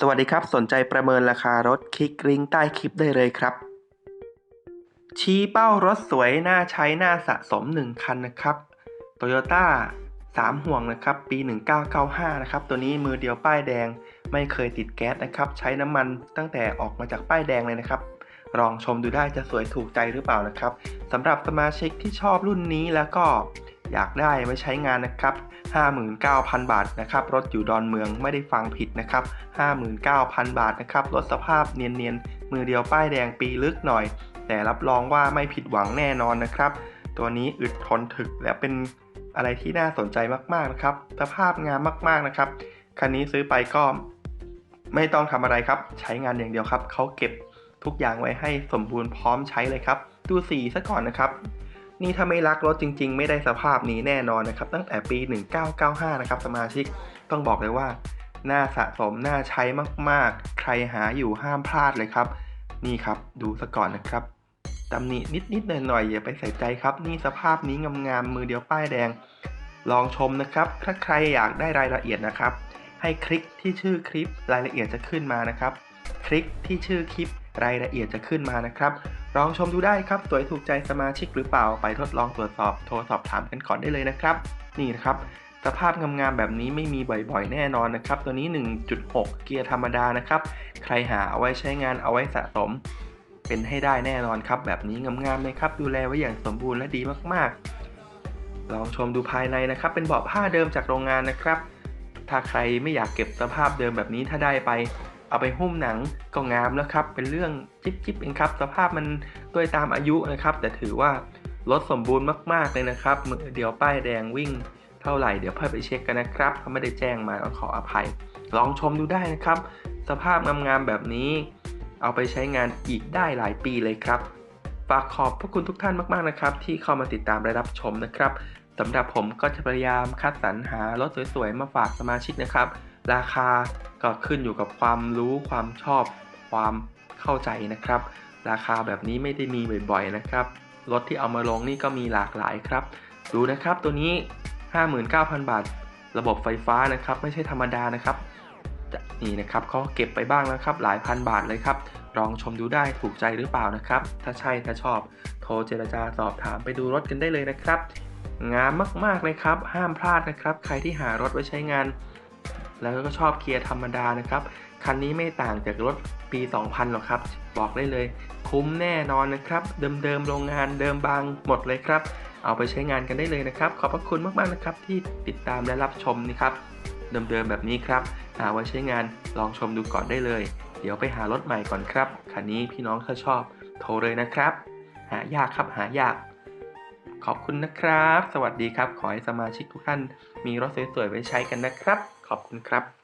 สวัสดีครับ สนใจประเมินราคารถคลิกลิงก์ใต้คลิปได้เลยครับ ชี้เป้ารถสวยน่าใช้น่าสะสม 1 คันนะครับ Toyota 3 ห่วงนะครับ ปี 1995 นะครับ ตัวนี้มือเดียวป้ายแดงไม่เคยติดแก๊สนะครับ ใช้น้ำมันตั้งแต่ออกมาจากป้ายแดงเลยนะครับ ลองชมดูได้จะสวยถูกใจหรือเปล่านะครับสำหรับสมาชิกที่ชอบรุ่นนี้แล้วก็ อยากได้ไว้ใช้งานนะครับ 59,000 บาทนะครับ รถอยู่ดอนเมืองไม่ได้ฟังผิดนะครับ 59,000 บาทนะครับ รถสภาพเนียนๆ มือเดียวป้ายแดงปีลึกหน่อย แต่รับรองว่าไม่ผิดหวังแน่นอนนะครับ ตัวนี้อึดทนถึกและเป็นอะไรที่น่าสนใจมากๆนะครับ สภาพงามมากๆนะครับ คันนี้ซื้อไปก็ไม่ต้องทำอะไรครับ ใช้งานอย่างเดียวครับ เขาเก็บทุกอย่างไว้ให้สมบูรณ์พร้อมใช้เลยครับ ดูสีซะก่อนนะครับ นี่ถ้าไม่รักรถจริง ๆ ไม่ได้สภาพนี้แน่นอนนะครับ ตั้งแต่ปี 1995 นะครับ สมาชิกต้องบอกเลยว่า น่าสะสม น่าใช้มากๆ ใครหาอยู่ห้ามพลาดเลยครับ นี่ครับดูซะก่อนนะครับตำหนินิดๆหน่อยๆอย่าไปใส่ใจครับ นี่สภาพนี้งามๆมือเดียวป้ายแดง ลองชมนะครับ ถ้าใครอยากได้รายละเอียดนะครับ ให้คลิกที่ชื่อคลิปรายละเอียดจะขึ้นมานะครับ คลิกที่ชื่อคลิปรายละเอียดจะขึ้นมานะครับ ลองชมดูได้ครับ สวยถูกใจสมาชิกหรือเปล่า ไปทดลองตรวจสอบ โทรสอบถามกันก่อนได้เลยนะครับ นี่นะครับ สภาพงามๆแบบนี้ไม่มีบ่อยๆ แน่นอนนะครับ ตัวนี้ 1.6 เกียร์ธรรมดานะครับ ใครหาเอาไว้ใช้งานเอาไว้สะสม เป็นให้ได้แน่นอนครับ แบบนี้งามๆเลยครับ ดูแลไว้อย่างสมบูรณ์และดีมากๆ ลองชมดูภายในนะครับ เป็นเบาะผ้าเดิมจากโรงงานนะครับ ถ้าใครไม่อยากเก็บสภาพเดิมแบบนี้ถ้าได้ไป เอาไปหุ้มหนังก็งามแล้วครับ เป็นเรื่องจิ๊บจิบเองครับ สภาพมันด้วยตามอายุนะครับ แต่ถือว่ารถสมบูรณ์มากๆเลยนะครับมือเดี๋ยวป้ายแดงวิ่งเท่าไหร่เดี๋ยวเพื่อไปเช็คกันนะครับเขาไม่ได้แจ้งมาต้องขออภัย ลองชมดูได้นะครับ สภาพงามๆแบบนี้ เอาไปใช้งานอีกได้หลายปีเลยครับฝากขอบพระคุณทุกท่านมากๆนะครับ ที่เข้ามาติดตามและรับชมนะครับสำหรับผมก็จะพยายามคัดสรรหารถสวยๆ มาฝากสมาชิกนะครับ ราคา ก็ขึ้นอยู่กับความรู้ความชอบความเข้าใจนะครับ ราคาแบบนี้ไม่ได้มีบ่อยๆนะครับรถที่เอามาลงนี่ก็มีหลากหลายครับ ดูนะครับตัวนี้ 59,000 บาท ระบบไฟฟ้านะครับ ไม่ใช่ธรรมดานะครับนี่นะครับเขาเก็บไปบ้างแล้วครับหลายพันบาทเลยครับลองชมดูได้ถูกใจหรือเปล่านะครับ ถ้าใช่ถ้าชอบ โทรเจรจาสอบถามไปดูรถกันได้เลยนะครับ งามมากๆเลยครับ ห้ามพลาดนะครับ ใครที่หารถไว้ใช้งาน แล้วก็ชอบเกียร์ธรรมดานะครับ คันนี้ไม่ต่างจากรถปี 2000 หรอกครับ บอกได้เลย คุ้มแน่นอนนะครับ เดิมๆโรงงานเดิมบางหมดเลยครับ เอาไปใช้งานกันได้เลยนะครับ ขอบพระคุณมากๆนะครับ ที่ติดตามและรับชมนี่ครับ เดิมๆแบบนี้ครับหาไว้ใช้งานลองชมดูก่อนได้เลย เดี๋ยวไปหารถใหม่ก่อนครับ คันนี้พี่น้องถ้าชอบ โทรเลยนะครับ หายากครับหายากขอบคุณนะครับ สวัสดีครับ ขอให้สมาชิกทุกท่านมีรถสวยๆไว้ใช้กันนะครับ ขอบคุณครับ